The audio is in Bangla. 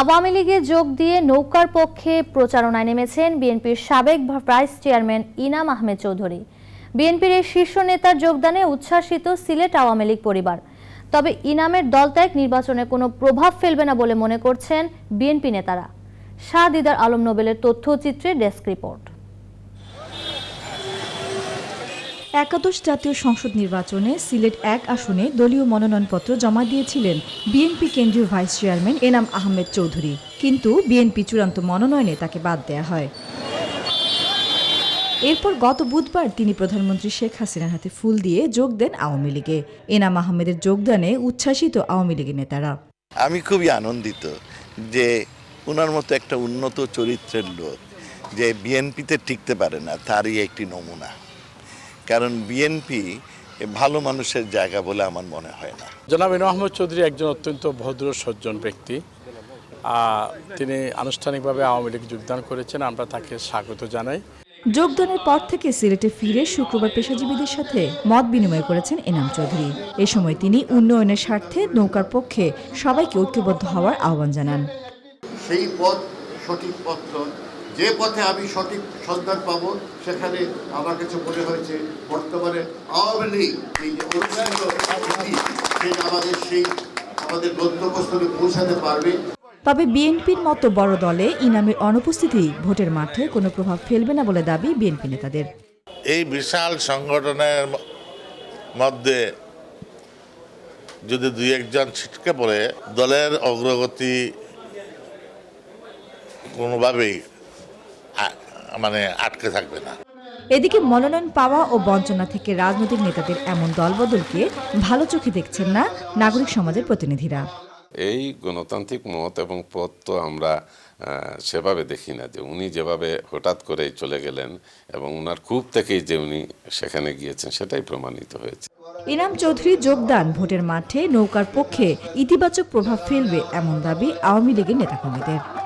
আওয়ামী লীগে যোগ দিয়ে নৌকার পক্ষে প্রচারণায় নেমেছেন বিএনপির সাবেক ভাইস চেয়ারম্যান ইনাম আহমেদ চৌধুরী। বিএনপির এই শীর্ষ নেতার যোগদানে উচ্ছ্বাসিত সিলেট আওয়ামী লীগ পরিবার। তবে ইনামের দলত্যাগ নির্বাচনে কোনো প্রভাব ফেলবে না বলে মনে করছেন বিএনপি নেতারা। শাহ দিদার আলম নোবেলের তথ্যচিত্রে ডেস্ক রিপোর্ট। একাদশ জাতীয় সংসদ নির্বাচনে সিলেট এক আসনে দলীয় মনোনয়নপত্র জমা দিয়েছিলেন বিএনপি কেন্দ্রীয় ভাইস চেয়ারম্যান এনাম আহমেদ চৌধুরী। কিন্তু বিএনপি চূড়ান্ত মনোনয়নে তাকে বাদ দেয়া হয়। এরপর গত বুধবার তিনি প্রধানমন্ত্রী শেখ হাসিনার হাতে ফুল দিয়ে যোগ দেন আওয়ামী লীগে। এনাম আহমেদের যোগদানে উচ্ছ্বাসিত আওয়ামী লীগের নেতারা। আমি খুবই আনন্দিত যে ওনার মতো একটা উন্নত চরিত্রের লোক যে বিএনপিতে টিকতে পারে না, তারই একটি নমুনা। কারণ বিএনপি ভালো মানুষের জায়গা বলে আমার মনে হয় না। জনাব ইনু আহমদ চৌধুরী একজন অত্যন্ত ভদ্র সজ্জন ব্যক্তি। তিনি আনুষ্ঠানিকভাবে আওয়ামী লীগ যোগদান করেছেন। আমরা তাকে স্বাগত জানাই। যোগদানের পর থেকে সিলেটে ফিরে শুক্রবার পেশাজীবীদের সাথে মত বিনিময় করেছেন এনাম চৌধুরী। এ সময় তিনি উন্নয়নের স্বার্থে নৌকার পক্ষে সবাইকে ঐক্যবদ্ধ হওয়ার আহ্বান জানান। সেই পথ সঠিক পথ। যে পথে আমি সঠিক সন্ধান পাব সেখানে আমার কাছে মনে হয়েছে বর্তমানে আওয়ামী লীগ এই যে অনুষ্ঠিত সেটা আমাদের সেই আমাদের গন্তব্যস্থলে পৌঁছাতে পারবে। তবে বিএনপির মতো বড় দলে ইনামের অনুপস্থিতি ভোটের মাঠে কোনো প্রভাব ফেলবে না বলে দাবি বিএনপি নেতাদের। এই বিশাল সংগঠনের মধ্যে যদি দুই একজন ছিটকে পড়ে দলের অগ্রগতি কোনোভাবেই মানে আটকে থাকবে না। এদিকে মনোনয়ন পাওয়া ও বঞ্চনা থেকে রাজনৈতিক নেতাদের এমন দলবদলকে ভালো চোখে দেখছেন না নাগরিক সমাজের প্রতিনিধিরা। এই গণতান্ত্রিক মত এবং পথ তো আমরা আহ, সেভাবে দেখি না যে উনি যেভাবে হঠাৎ করেই চলে গেলেন এবং উনার খুব থেকেই যে উনি সেখানে গিয়েছেন সেটাই প্রমাণিত হয়েছে। ইনাম চৌধুরী যোগদান ভোটের মাঠে নৌকার পক্ষে ইতিবাচক প্রভাব ফেলবে এমন দাবি আওয়ামী লীগের নেতাকর্মীদের।